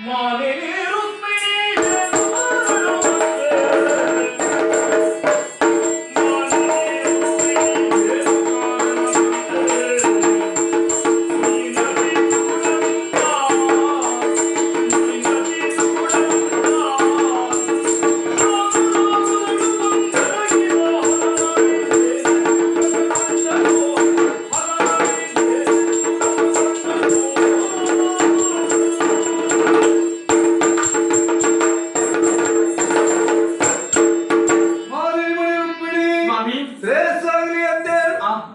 மாநில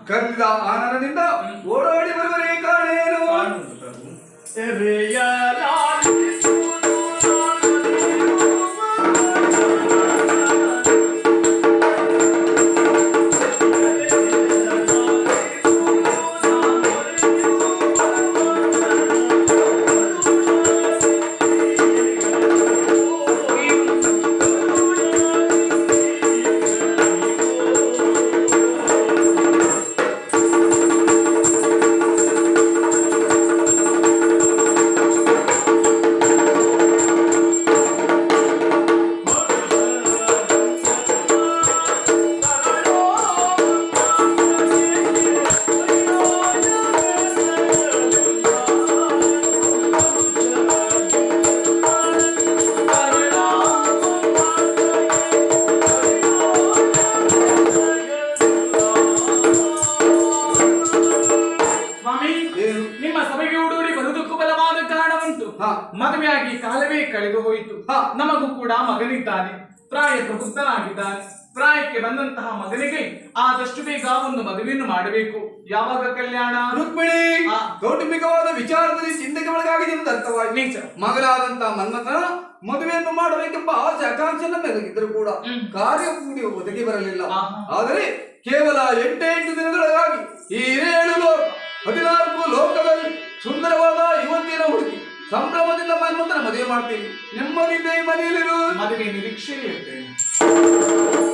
ಕರೆದ ಆನಂದದಿಂದ ಓಡೋಡಿ ಬರುವರೆ ಕಾಣೇನು? ನಿಮ್ಮ ಸಭೆಗೆ ಉಡೂಡಿ ಬರುವುದಕ್ಕೂ ಬಲವಾದ ಕಾರಣ ಉಂಟು ಹಾ. ಮದುವೆಯಾಗಿ ಕಾಲವೇ ಕಳೆದು ಹೋಯಿತು. ಹಾ. ನಮಗೂ ಕೂಡ ಮಗನಿದ್ದಾನೆ. ಪ್ರಾಯ ಪ್ರಬುದ್ಧನಾಗಿದ್ದಾನೆ ಪ್ರಾಯಕ್ಕೆ ಬಂದಂತಹ ಮಗನಿಗೆ ಆದಷ್ಟು ಬೇಗ ಒಂದು ಮದುವೆಯನ್ನು ಮಾಡಬೇಕು. ಯಾವಾಗ ಕಲ್ಯಾಣ? ರುಕ್ಮಿಣಿ. ಕೌಟುಂಬಿಕವಾದ ವಿಚಾರದಲ್ಲಿ ಚಿಂತೆಗೆ ಒಳಗಾಗಿದೆ ಎಂದು ಅರ್ಥವಾಗಿ ಮಗಳಾದಂತಹ ಮಗನಾದಂತ ಮನ್ಮಥನ ಮದುವೆಯನ್ನು ಮಾಡಬೇಕೆಂಬ ಆಸೆ ಆಕಾಂಕ್ಷೆ ನನ್ನದಾಗಿದ್ದರೂ ಕೂಡ ಕಾರ್ಯ ಕೂಡಿ ಒದಗಿ ಬರಲಿಲ್ಲ. ಆದರೆ ಕೇವಲ ಎಂಟೆಂಟು ಎಂಟು ದಿನಗಳಾಗಿ ಈ ಹೇಳಲು ಲೋಕ ಹದಿನಾಲ್ಕು ಲೋಕದಲ್ಲಿ ಸುಂದರವಾದ ಯುವತಿಯರ ಹುಡುಕಿ ಸಂಭ್ರಮದಿಂದ ಮನ್ಮಥನ ಮದುವೆ ಮಾಡ್ತೀನಿ. ನೆಮ್ಮದಿಯಿಂದ ಈ ಮನೆಯಲ್ಲಿರು. ಮದುವೆ ನಿರೀಕ್ಷೆ ಇರ್ತೇನೆ.